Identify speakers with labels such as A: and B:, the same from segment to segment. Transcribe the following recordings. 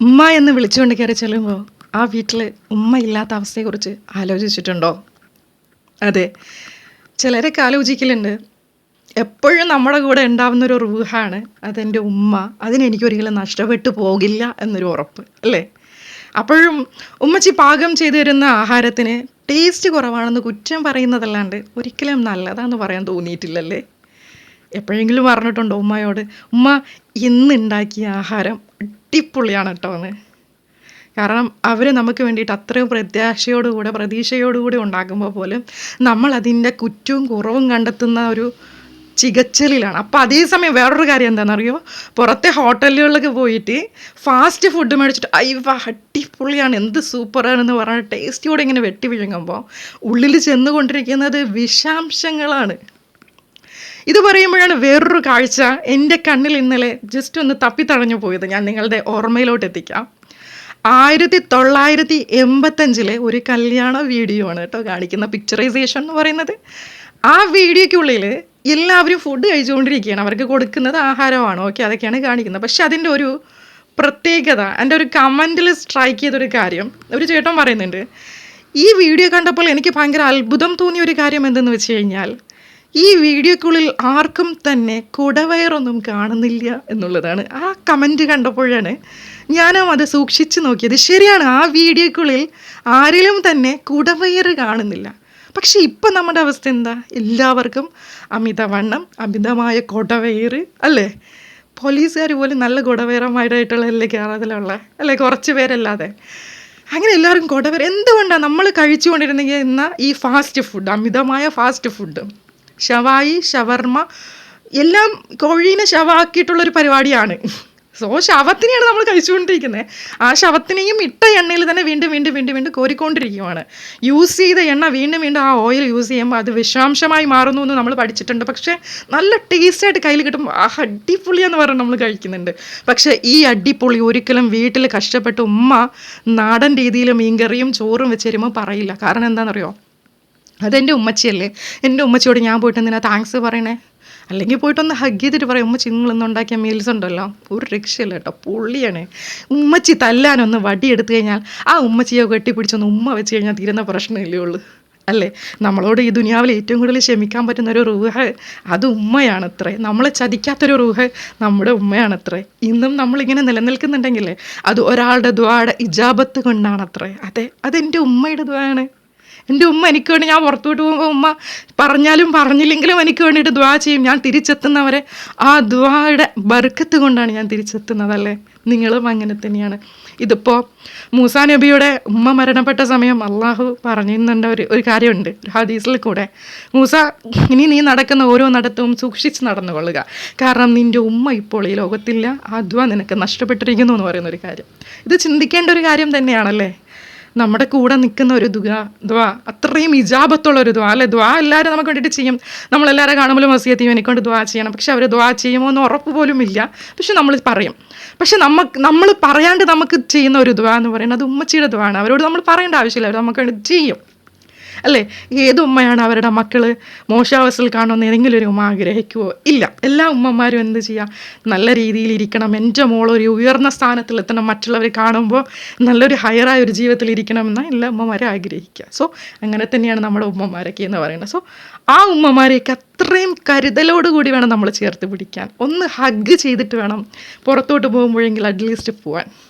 A: ഉമ്മ എന്ന് വിളിച്ചുകൊണ്ട് കയറി ചെല്ലുമ്പോൾ ആ വീട്ടിൽ ഉമ്മ ഇല്ലാത്ത അവസ്ഥയെക്കുറിച്ച് ആലോചിച്ചിട്ടുണ്ടോ? അതെ. ചിലരൊക്കെ ആലോചിക്കലുണ്ട്. എപ്പോഴും നമ്മുടെ കൂടെ ഉണ്ടാവുന്ന ഒരു റൂഹാണ് അതെന്റെ ഉമ്മ. അതിനെനിക്കൊരിക്കലും നഷ്ടപ്പെട്ടു പോകില്ല എന്നൊരു ഉറപ്പ് അല്ലേ? അപ്പോഴും ഉമ്മച്ചി പാകം ചെയ്തു തരുന്ന ആഹാരത്തിന് ടേസ്റ്റ് കുറവാണെന്ന് കുറ്റം പറയുന്നതല്ലാണ്ട് ഒരിക്കലും നല്ലതാന്ന് പറയാൻ തോന്നിയിട്ടില്ലല്ലേ? എപ്പോഴെങ്കിലും പറഞ്ഞിട്ടുണ്ടോ ഉമ്മയോട്? ഉമ്മ ഇന്നുണ്ടാക്കിയ ആഹാരം അടിപൊളിയാണ് കേട്ടോ എന്ന് കാരണം അവർ നമുക്ക് വേണ്ടിയിട്ട് അത്രയും പ്രത്യാശയോടുകൂടെ പ്രതീക്ഷയോടുകൂടി ഉണ്ടാക്കുമ്പോൾ പോലും നമ്മൾ അതിന്റെ കുറ്റവും കുറവും കണ്ടെത്തുന്ന ഒരു ചികച്ചലിലാണ്. അപ്പോൾ അതേസമയം വേറൊരു കാര്യം എന്താണെന്നറിയോ പുറത്തെ ഹോട്ടലുകളിലൊക്കെ പോയിട്ട് ഫാസ്റ്റ് ഫുഡ് മേടിച്ചിട്ട് അയ്യ അടിപൊളിയാണ് എന്ത് സൂപ്പറാണെന്ന് പറഞ്ഞ ടേസ്റ്റിയോടെ ഇങ്ങനെ വെട്ടി വിഴുങ്ങുമ്പോൾ ഉള്ളിൽ ചെന്നുകൊണ്ടിരിക്കുന്നത് വിഷാംശങ്ങളാണ്. ഇത് പറയുമ്പോഴാണ് വേറൊരു കാഴ്ച എന്റെ കണ്ണിൽ ഇന്നലെ ജസ്റ്റ് ഒന്ന് തപ്പിത്തടഞ്ഞു പോയത്. ഞാൻ നിങ്ങളുടെ ഓർമ്മയിലോട്ട് എത്തിക്കാം. ആയിരത്തി തൊള്ളായിരത്തി എൺപത്തഞ്ചിലെ ഒരു കല്യാണ വീഡിയോ ആണ് കേട്ടോ കാണിക്കുന്ന പിക്ചറൈസേഷൻ എന്ന് പറയുന്നത്. ആ വീഡിയോയ്ക്കുള്ളിൽ എല്ലാവരും ഫുഡ് കഴിച്ചുകൊണ്ടിരിക്കുകയാണ്. അവർക്ക് കൊടുക്കുന്നത് ആഹാരമാണ്. ഓക്കെ അതൊക്കെയാണ് കാണിക്കുന്നത്. പക്ഷെ അതിന്റെ ഒരു പ്രത്യേകത എന്റെ ഒരു കമന്റിൽ സ്ട്രൈക്ക് ചെയ്തൊരു കാര്യം ഒരു ചേട്ടൻ പറയുന്നുണ്ട് ഈ വീഡിയോ കണ്ടപ്പോൾ എനിക്ക് ഭയങ്കര അത്ഭുതം തോന്നിയ ഒരു കാര്യം എന്തെന്ന് വെച്ച് കഴിഞ്ഞാൽ ഈ വീഡിയോക്കുള്ളിൽ ആർക്കും തന്നെ കുടവയറൊന്നും കാണുന്നില്ല എന്നുള്ളതാണ് ആ കമന്റ് കണ്ടപ്പോഴാണ് ഞാനും അത് സൂക്ഷിച്ച് നോക്കിയത്. ശരിയാണ് ആ വീഡിയോക്കുള്ളിൽ ആരിലും തന്നെ കുടവയറ് കാണുന്നില്ല. പക്ഷേ ഇപ്പം നമ്മുടെ അവസ്ഥ എന്താ? എല്ലാവർക്കും അമിതവണ്ണം അമിതമായ കുടവയറ് അല്ലേ? പോലീസുകാർ പോലും നല്ല കുടവയറമായിട്ടായിട്ടുള്ളതല്ലേ കേരളത്തിലുള്ള അല്ലേ? കുറച്ച് പേരല്ലാതെ. അങ്ങനെ എല്ലാവരും കുടവയർ എന്തുകൊണ്ടാണ് നമ്മൾ കഴിച്ചുകൊണ്ടിരുന്നെങ്കിൽ എന്ന ഈ ഫാസ്റ്റ് ഫുഡ് അമിതമായ ഫാസ്റ്റ് ഫുഡ് ഷവായി ഷവർമ്മ എല്ലാം കോഴീനെ ശവാക്കിയിട്ടുള്ളൊരു പരിപാടിയാണ്. സോ ശവത്തിനെയാണ് നമ്മൾ കഴിച്ചുകൊണ്ടിരിക്കുന്നത് ആ ശവത്തിനെയും ഇട്ട എണ്ണയിൽ തന്നെ വീണ്ടും വീണ്ടും വീണ്ടും വീണ്ടും കോരിക്കൊണ്ടിരിക്കുവാണ്. യൂസ് ചെയ്ത എണ്ണ വീണ്ടും വീണ്ടും ആ ഓയിൽ യൂസ് ചെയ്യുമ്പോൾ അത് വിഷാംശമായി മാറുന്നു എന്ന് നമ്മൾ പഠിച്ചിട്ടുണ്ട്. പക്ഷേ നല്ല ടേസ്റ്റായിട്ട് കയ്യിൽ കിട്ടുമ്പോൾ ആ അടിപൊളിയെന്ന് പറഞ്ഞ് നമ്മൾ കഴിക്കുന്നുണ്ട്. പക്ഷേ ഈ അടിപൊളി ഒരിക്കലും വീട്ടിൽ കഷ്ടപ്പെട്ട് ഉമ്മ നാടൻ രീതിയിൽ മീൻകറിയും ചോറും വെച്ച് തരുമ്പോൾ പറയില്ല. കാരണം എന്താണെന്നറിയോ? അതെന്റെ ഉമ്മച്ചിയല്ലേ? എന്റെ ഉമ്മച്ചിയോട് ഞാൻ പോയിട്ട് എന്തിനാ താങ്ക്സ് പറയണേ? അല്ലെങ്കിൽ പോയിട്ടൊന്ന് ഹഗ് ചെയ്തിട്ട് പറയും ഉമ്മച്ചി നിങ്ങളിന്ന് ഉണ്ടാക്കിയ മീൽസ് ഉണ്ടല്ലോ? ഒരു രക്ഷയില്ല കേട്ടോ പൊള്ളിയാണ് ഉമ്മച്ചി തല്ലാനൊന്ന് വടിയെടുത്തു കഴിഞ്ഞാൽ ആ ഉമ്മച്ചിയെ കെട്ടിപ്പിടിച്ചൊന്ന് ഉമ്മ വെച്ച് കഴിഞ്ഞാൽ തീരുന്ന പ്രശ്നമില്ലേ ഉള്ളൂ. അല്ലേ? നമ്മളോട് ഈ ദുനിയാവിൽ ഏറ്റവും കൂടുതൽ ക്ഷമിക്കാൻ പറ്റുന്ന ഒരു റൂഹ് അത് ഉമ്മയാണത്രേ. നമ്മളെ ചതിക്കാത്തൊരു റൂഹ് നമ്മുടെ ഉമ്മയാണത്രേ. ഇന്നും നമ്മളിങ്ങനെ നിലനിൽക്കുന്നുണ്ടെങ്കിലേ അത് ഒരാളുടെ ദ്വാടെ ഇജാബത്ത് കൊണ്ടാണത്രേ. അതെ അതെന്റെ ഉമ്മയുടെ ദ്വാണ് എന്റെ ഉമ്മ എനിക്ക് വേണ്ടി ഞാൻ പുറത്തോട്ട് പോകുമ്പോൾ ഉമ്മ പറഞ്ഞാലും പറഞ്ഞില്ലെങ്കിലും എനിക്ക് വേണ്ടിയിട്ട് ദ്വാ ചെയ്യും. ഞാൻ തിരിച്ചെത്തുന്നവരെ ആ ദ്വായുടെ ബർക്കത്ത് കൊണ്ടാണ് ഞാൻ തിരിച്ചെത്തുന്നത് അല്ലേ നിങ്ങളും അങ്ങനെ തന്നെയാണ്. ഇതിപ്പോൾ മൂസാ നബിയുടെ ഉമ്മ മരണപ്പെട്ട സമയം അള്ളാഹു പറഞ്ഞിരുന്നുണ്ട് ഒരു ഒരു കാര്യമുണ്ട്. ഒരു ഹദീസിൽ കൂടെ. മൂസ ഇനി നീ നടക്കുന്ന ഓരോ നടത്തവും സൂക്ഷിച്ച് നടന്നുകൊള്ളുക കാരണം നിന്റെ ഉമ്മ ഇപ്പോൾ ഈ ലോകത്തില്ല. ആ ദ്വ നിനക്ക് നഷ്ടപ്പെട്ടിരിക്കുന്നു എന്ന് പറയുന്ന ഒരു കാര്യം. ഇത് ചിന്തിക്കേണ്ട ഒരു കാര്യം തന്നെയാണല്ലേ? നമ്മുടെ കൂടെ നിൽക്കുന്ന ഒരു ദുഃഖ ദ്വാ അത്രയും ഇജാബത്തുള്ള ഒരു ദ്വാ അല്ലെ? ദ്വാ എല്ലാവരും നമുക്ക് വേണ്ടിയിട്ട് ചെയ്യും. നമ്മളെല്ലാവരും കാണുമ്പോഴും മസിയത്തെയും എനിക്കൊണ്ട് ദ്വാ ചെയ്യണം. പക്ഷെ അവർ ദ്വാ ചെയ്യുമോ എന്ന് ഉറപ്പ് പോലും ഇല്ല. പക്ഷെ നമ്മൾ പറയും. പക്ഷെ നമുക്ക് നമ്മൾ പറയാണ്ട് നമുക്ക് ചെയ്യുന്ന ഒരു ദ്വാ എന്ന് പറയുന്നത് ഉമ്മച്ചിയുടെ ദ്വാ ആണ്. അവരോട് നമ്മൾ പറയേണ്ട ആവശ്യമില്ല. അവർ നമുക്ക് വേണ്ടി ചെയ്യും. അല്ലേ? ഏത് ഉമ്മയാണ് അവരുടെ മക്കൾ മോശാവസ്ഥയിൽ കാണുമെന്ന് ഏതെങ്കിലും ഒരു ഉമ്മ ആഗ്രഹിക്കുമോ ഇല്ല. എല്ലാ ഉമ്മമാരും എന്ത് ചെയ്യാം? നല്ല രീതിയിൽ ഇരിക്കണം. എന്റെ മോൾ ഒരു ഉയർന്ന സ്ഥാനത്തിലെത്തണം മറ്റുള്ളവർ കാണുമ്പോൾ നല്ലൊരു ഹയറായ ഒരു ജീവിതത്തിൽ ഇരിക്കണമെന്ന് എല്ലാ ഉമ്മമാരും ആഗ്രഹിക്കുക. സോ അങ്ങനെ തന്നെയാണ് നമ്മുടെ ഉമ്മമാരൊക്കെ എന്ന് പറയുന്നത്. സോ ആ ഉമ്മമാരെയൊക്കെ അത്രയും കരുതലോടുകൂടി വേണം നമ്മൾ ചേർത്ത് പിടിക്കാൻ. ഒന്ന് ഹഗ് ചെയ്തിട്ട് വേണം പുറത്തോട്ട് പോകുമ്പോഴെങ്കിൽ അറ്റ്ലീസ്റ്റ് പോവാൻ.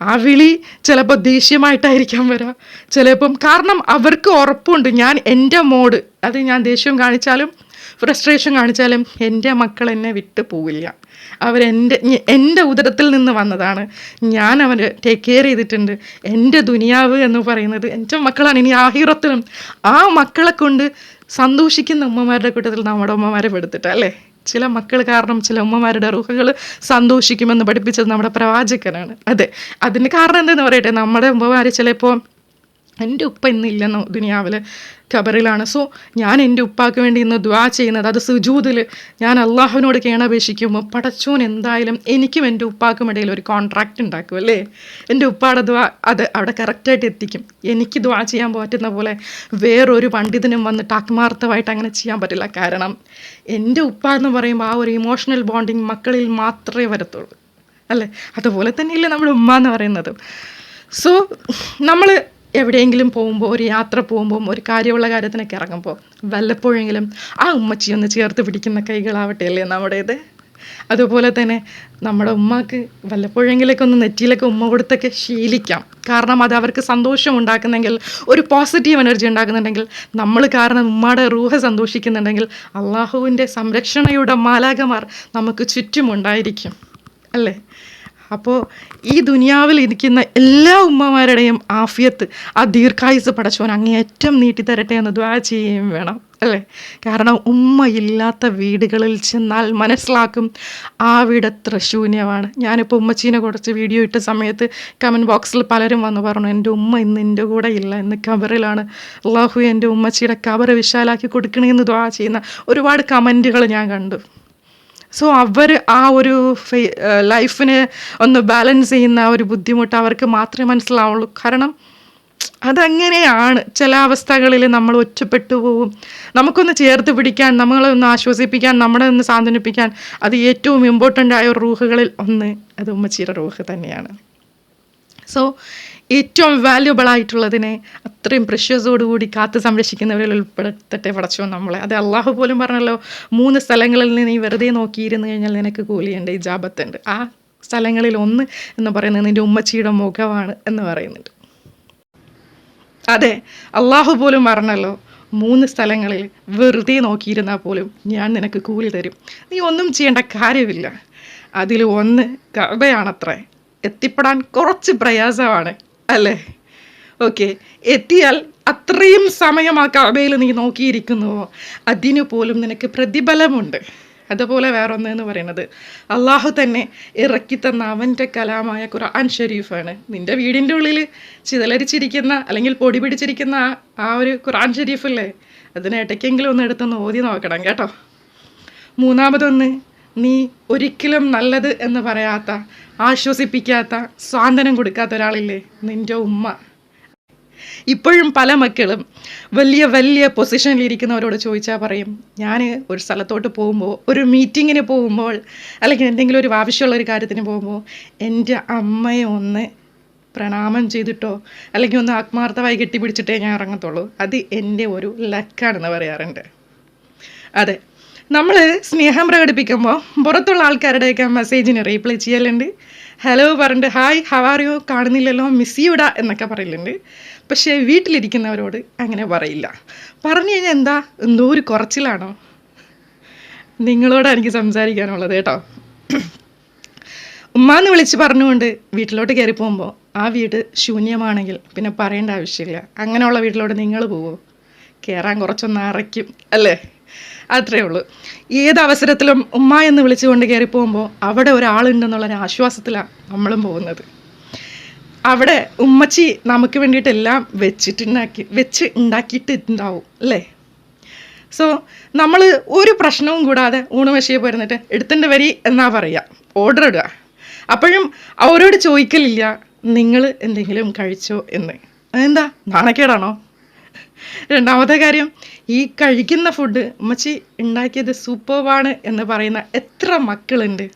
A: ആ വിളി ചിലപ്പോൾ ദേഷ്യമായിട്ടായിരിക്കാം വരാം. ചിലപ്പം കാരണം അവർക്ക് ഉറപ്പുണ്ട്. ഞാൻ എന്റെ മോഡ് അത് ഞാൻ ദേഷ്യം കാണിച്ചാലും ഫ്രസ്ട്രേഷൻ കാണിച്ചാലും എന്റെ മക്കൾ എന്നെ വിട്ടു പോവില്ല. അവരെന്റെ എന്റെ ഉദരത്തിൽ നിന്ന് വന്നതാണ്. ഞാൻ അവരെ ടേക്ക് കെയർ ചെയ്തിട്ടുണ്ട്. എന്റെ ദുനിയാവ് എന്ന് പറയുന്നത് എന്റെ മക്കളാണ്. ഇനി ആഹിറത്തിലും ആ മക്കളെ കൊണ്ട് സന്തോഷിക്കുന്ന ഉമ്മമാരുടെ കൂട്ടത്തിൽ നമ്മുടെ ഉമ്മമാരെ പെടുത്തിട്ട് അല്ലേ? ചില മക്കൾ കാരണം ചില ഉമ്മമാരുടെ റുഹകൾ സന്തോഷിക്കുമെന്ന് പഠിപ്പിച്ചത് നമ്മുടെ പ്രവാചകനാണ്. അതെ. അതിന് കാരണം എന്തെന്ന് പറയട്ടെ? നമ്മുടെ ഉമ്മമാർ ചിലപ്പോൾ എന്റെ ഉപ്പ ഇന്നില്ലെന്നോ ദുനിയാവിൽ ഖബറിലാണ്. സോ ഞാൻ എന്റെ ഉപ്പാക്ക് വേണ്ടി ഇന്ന് ദ്വാ ചെയ്യുന്നത്. അത് സുജൂതിൽ ഞാൻ അള്ളാഹുവിനോട് കേണപേക്ഷിക്കുമ്പോൾ പടച്ചോൻ എന്തായാലും എനിക്കും എന്റെ ഉപ്പാക്കും ഇടയിൽ ഒരു കോൺട്രാക്റ്റ് ഉണ്ടാക്കും അല്ലേ? എന്റെ ഉപ്പാടെ ദ്വാ അത് അവിടെ കറക്റ്റായിട്ട് എത്തിക്കും. എനിക്ക് ദ്വാ ചെയ്യാൻ പറ്റുന്ന പോലെ വേറൊരു പണ്ഡിതനും വന്നിട്ട് ആത്മാർത്ഥമായിട്ട് അങ്ങനെ ചെയ്യാൻ പറ്റില്ല. കാരണം എന്റെ ഉപ്പ എന്ന് പറയുമ്പോൾ ആ ഒരു ഇമോഷണൽ ബോണ്ടിങ് മക്കളിൽ മാത്രമേ വരത്തുള്ളൂ. അല്ലേ? അതുപോലെ തന്നെയല്ലേ നമ്മുടെ ഉമ്മ എന്ന് പറയുന്നത്. സോ നമ്മൾ എവിടെയെങ്കിലും പോകുമ്പോൾ ഒരു യാത്ര പോകുമ്പോൾ ഒരു കാര്യമുള്ള കാര്യത്തിനൊക്കെ ഇറങ്ങുമ്പോൾ വല്ലപ്പോഴെങ്കിലും ആ ഉമ്മച്ചി ഒന്ന് ചേർത്ത് പിടിക്കുന്ന കൈകളാവട്ടെ അല്ലേ നമ്മുടേത്? അതുപോലെ തന്നെ നമ്മുടെ ഉമ്മക്ക് വല്ലപ്പോഴെങ്കിലൊക്കെ ഒന്ന് നെറ്റിയിലൊക്കെ ഉമ്മ കൊടുത്തൊക്കെ ശീലിക്കാം. കാരണം അത് അവർക്ക് സന്തോഷം ഉണ്ടാക്കുന്നെങ്കിൽ ഒരു പോസിറ്റീവ് എനർജി ഉണ്ടാക്കുന്നുണ്ടെങ്കിൽ നമ്മൾ കാരണം ഉമ്മയുടെ റൂഹ സന്തോഷിക്കുന്നുണ്ടെങ്കിൽ അള്ളാഹുവിന്റെ സംരക്ഷണയുടെ മാലാകമാർ നമുക്ക് ചുറ്റുമുണ്ടായിരിക്കും. അല്ലേ? അപ്പോൾ ഈ ദുനിയാവിൽ ഇരിക്കുന്ന എല്ലാ ഉമ്മമാരുടെയും ആഫിയത്ത് ആ ദീർഘായുസ് പടച്ചോൻ അങ്ങേയറ്റം നീട്ടിത്തരട്ടെ എന്ന് ദ്വാ ചെയ്യുകയും വേണം അല്ലേ? കാരണം ഉമ്മയില്ലാത്ത വീടുകളിൽ ചെന്നാൽ മനസ്സിലാക്കും ആ വീട് എത്ര ശൂന്യമാണ്. ഞാനിപ്പോൾ ഉമ്മച്ചീനെ കുറച്ച് വീഡിയോ ഇട്ട സമയത്ത് കമന്റ് ബോക്സിൽ പലരും വന്ന് പറഞ്ഞു എന്റെ ഉമ്മ ഇന്ന് എന്റെ കൂടെ ഇല്ല ഇന്ന് കബറിലാണ് അള്ളാഹു എന്റെ ഉമ്മച്ചിയുടെ കബറ് വിശാലാക്കി കൊടുക്കണമെന്ന് ദ്വാ ചെയ്യുന്ന ഒരുപാട് കമന്റുകൾ ഞാൻ കണ്ടു. സോ അവർ ആ ഒരു ലൈഫിനെ ഒന്ന് ബാലൻസ് ചെയ്യുന്ന ആ ഒരു ബുദ്ധിമുട്ട് അവർക്ക് മാത്രമേ മനസ്സിലാവുള്ളൂ. കാരണം അതങ്ങനെയാണ്. ചില അവസ്ഥകളിൽ നമ്മൾ ഒറ്റപ്പെട്ടു പോവും. നമുക്കൊന്ന് ചേർത്ത് പിടിക്കാൻ നമ്മളെ ഒന്ന് ആശ്വസിപ്പിക്കാൻ നമ്മളെ ഒന്ന് സാന്ത്വനിപ്പിക്കാൻ അത് ഏറ്റവും ഇമ്പോർട്ടന്റ് ആയ റൂഹുകളിൽ ഒന്ന് അത് ഉമ്മച്ചിയുടെ റൂഹ് തന്നെയാണ്. സോ ഏറ്റവും വാല്യുബിൾ ആയിട്ടുള്ളതിനെ അത്രയും പ്രഷ്യസോടുകൂടി കാത്ത് സംരക്ഷിക്കുന്നവരിൽ ഉൾപ്പെടുത്തട്ടെ പടച്ചോ നമ്മളെ. അത് അള്ളാഹു പോലും പറഞ്ഞല്ലോ മൂന്ന് സ്ഥലങ്ങളിൽ നിന്ന് നീ വെറുതെ നോക്കിയിരുന്നു കഴിഞ്ഞാൽ നിനക്ക് കൂലിയുണ്ട് ഈ ജാപത്തുണ്ട് ആ സ്ഥലങ്ങളിൽ ഒന്ന് എന്ന് പറയുന്നത് നിന്റെ ഉമ്മച്ചിയുടെ മുഖമാണ് എന്ന് പറയുന്നുണ്ട്. അതെ അള്ളാഹു പോലും പറഞ്ഞല്ലോ മൂന്ന് സ്ഥലങ്ങളിൽ വെറുതെ നോക്കിയിരുന്നാൽ പോലും ഞാൻ നിനക്ക് കൂലി തരും. നീ ഒന്നും ചെയ്യേണ്ട കാര്യമില്ല. അതിൽ ഒന്ന് കഥയാണത്രേ എത്തിപ്പെടാൻ കുറച്ച് പ്രയാസമാണ് അല്ലേ? ഓക്കെ എത്തിയാൽ അത്രയും സമയം ആ കഥയിൽ നീ നോക്കിയിരിക്കുന്നുവോ അതിനു പോലും നിനക്ക് പ്രതിഫലമുണ്ട്. അതുപോലെ വേറൊന്ന് എന്ന് പറയുന്നത് അള്ളാഹു തന്നെ ഇറക്കി തന്ന അവന്റെ കലാമായ ഖുർആൻ ഷെരീഫാണ്. നിന്റെ വീടിന്റെ ഉള്ളിൽ ചിതലരിച്ചിരിക്കുന്ന അല്ലെങ്കിൽ പൊടി പിടിച്ചിരിക്കുന്ന ആ ഒരു ഖുർആൻ ഷെരീഫല്ലേ? അതിനെ ഇടയ്ക്കെങ്കിലും ഒന്ന് എടുത്തൊന്ന് ഓതി നോക്കണം കേട്ടോ. മൂന്നാമതൊന്ന് നീ ഒരിക്കലും നല്ലത് എന്ന് പറയാത്ത ആശ്വസിപ്പിക്കാത്ത സ്വാന്തനം കൊടുക്കാത്ത ഒരാളില്ലേ നിന്റെ ഉമ്മ. ഇപ്പോഴും പല മക്കളും വലിയ വലിയ പൊസിഷനിൽ ഇരിക്കുന്നവരോട് ചോദിച്ചാൽ പറയും ഞാൻ ഒരു സ്ഥലത്തോട്ട് പോകുമ്പോൾ ഒരു മീറ്റിങ്ങിന് പോകുമ്പോൾ അല്ലെങ്കിൽ എന്തെങ്കിലും ഒരു ആവശ്യമുള്ള ഒരു കാര്യത്തിന് പോകുമ്പോൾ എന്റെ അമ്മയെ ഒന്ന് പ്രണാമം ചെയ്തിട്ടോ അല്ലെങ്കിൽ ഒന്ന് ആത്മാർത്ഥമായി കെട്ടിപ്പിടിച്ചിട്ടേ ഞാൻ ഇറങ്ങത്തുള്ളൂ. അത് എന്റെ ഒരു ലക്കാണെന്ന് പറയാറുണ്ട്. അതെ. നമ്മൾ സ്നേഹം പ്രകടിപ്പിക്കുമ്പോൾ പുറത്തുള്ള ആൾക്കാരുടെയൊക്കെ മെസ്സേജിന് റീപ്ലൈ ചെയ്യലുണ്ട്. ഹലോ പറഞ്ഞിട്ട് ഹായ് ഹവാറിയോ കാണുന്നില്ലല്ലോ മിസ് യുഡ എന്നൊക്കെ പറയലുണ്ട്. പക്ഷേ വീട്ടിലിരിക്കുന്നവരോട് അങ്ങനെ പറയില്ല. പറഞ്ഞു കഴിഞ്ഞാൽ എന്താ? എന്തോ ഒരു കുറച്ചിലാണോ? നിങ്ങളോടാണ് എനിക്ക് സംസാരിക്കാനുള്ളത് കേട്ടോ. ഉമ്മാന്ന് വിളിച്ച് പറഞ്ഞുകൊണ്ട് വീട്ടിലോട്ട് കയറി പോകുമ്പോൾ ആ വീട് ശൂന്യമാണെങ്കിൽ പിന്നെ പറയേണ്ട ആവശ്യമില്ല. അങ്ങനെയുള്ള വീട്ടിലോട്ട് നിങ്ങൾ പോവോ. കയറാൻ കുറച്ചൊന്ന് അറയ്ക്കും അല്ലേ? അത്രേ ഉള്ളൂ. ഏത് അവസരത്തിലും ഉമ്മ എന്ന് വിളിച്ചുകൊണ്ട് കയറി പോകുമ്പോൾ അവിടെ ഒരാളുണ്ടെന്നുള്ളൊരു ആശ്വാസത്തിലാണ് നമ്മളും പോകുന്നത്. അവിടെ ഉമ്മച്ചി നമുക്ക് വേണ്ടിയിട്ടെല്ലാം വെച്ചിട്ടുണ്ടാക്കി വെച്ച് ഉണ്ടാക്കിയിട്ടുണ്ടാവും അല്ലേ? സോ നമ്മൾ ഒരു പ്രശ്നവും കൂടാതെ ഊണുമശിയെ പോയിരുന്നിട്ട് എടുത്തിന്റെ വരി എന്നാ പറയുക ഓർഡർ ഇടുക. അപ്പോഴും അവരോട് ചോദിക്കലില്ല നിങ്ങൾ എന്തെങ്കിലും കഴിച്ചോ? എന്ന്. അതെന്താ? നാണക്കേടാണോ? രണ്ടാമത്തെ കാര്യം ഈ കഴിക്കുന്ന ഫുഡ് ഉമ്മച്ചി ഉണ്ടാക്കിയത് സൂപ്പർവാണ് എന്ന് പറയുന്ന എത്ര മക്കളുണ്ട്.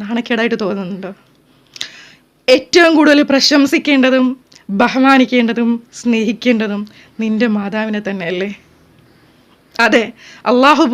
A: നാണക്കേടായിട്ട് തോന്നുന്നുണ്ടോ? ഏറ്റവും കൂടുതൽ പ്രശംസിക്കേണ്ടതും ബഹുമാനിക്കേണ്ടതും സ്നേഹിക്കേണ്ടതും നിന്റെ മാതാവിനെ തന്നെയല്ലേ? അതെ അള്ളാഹു